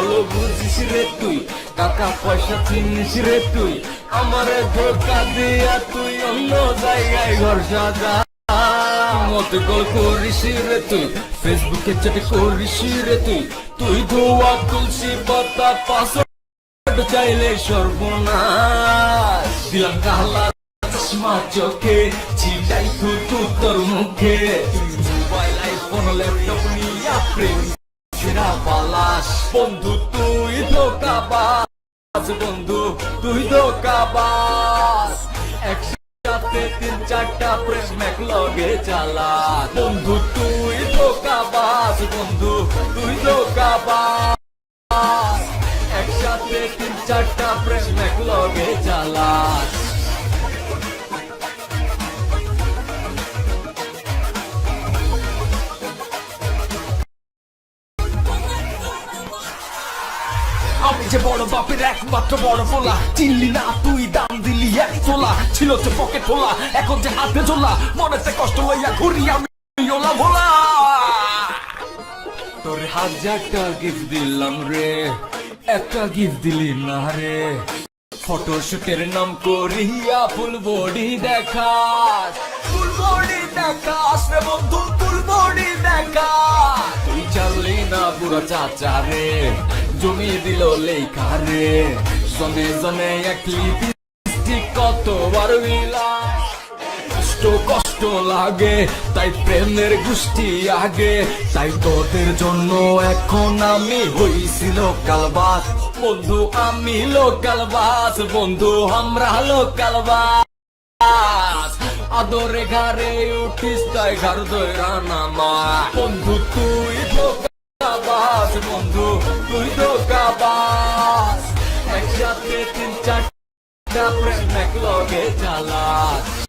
ভালো বুঝিস রে তুই, টাকা পয়সা চিনিস রে তুই, আমারে ধোকা দিয়া তুই অন্য জায়গায় ঘর সাজা। মত কল করিস রে তুই, ফেসবুকে চেটে করিস রে তুই তুই ধোয়া তুলসী পাতা, পাসওয়ার্ড চাইলে সর্বনাশ। দিলাম কাহলা চশমা চোখে তোর মুখে। মোবাইল আইফোন ল্যাপটপ নিয়া প্রেম সেরা পালাস। বন্ধু, তুই ধোকাবাজ বন্ধু, তুই ধোকাবাজ একসাথে তিন চারটা প্রেম এক লগে চালা বন্ধু, তুই ধোকাবাজ বন্ধু, তুই ধোকাবাজ একসাথে তিন চারটা প্রেম এক লগে চালাস। যে বড় বাপের একমাত্র বড় ফোলা চিনলি না তুই, দাম দিলি এক তোলা। ছিল তো পকেট ফোলা এখন যে হাতে ঝোলা। মনেতে কষ্ট লইয়া ঘুরি আমি ওলা ভোলা। তোর গিফট দিলাম রে, একটা গিফট দিলি না রে। ফটোশুটের নাম করিয়া ফুল বডি দেখাস। ফুল বডি দেখাস রে বন্ধু, ফুল বডি তুই চাললি না পুরো চাচা রে জমিয়ে দিল লেখা জনে জনে এক কতবার বিলাস। কষ্ট কষ্ট লাগে, তাই প্রেমের আগে। তাই তোদের জন্য এখন আমি বন্ধু, আমি লোকাল বাস। বন্ধু, আমরা লোকাল বাস। আদরে ঘরে উঠিস, তাই ঘর দৈরা বন্ধু, তুই ধোকাবাস বন্ধু তিন প্রেম এক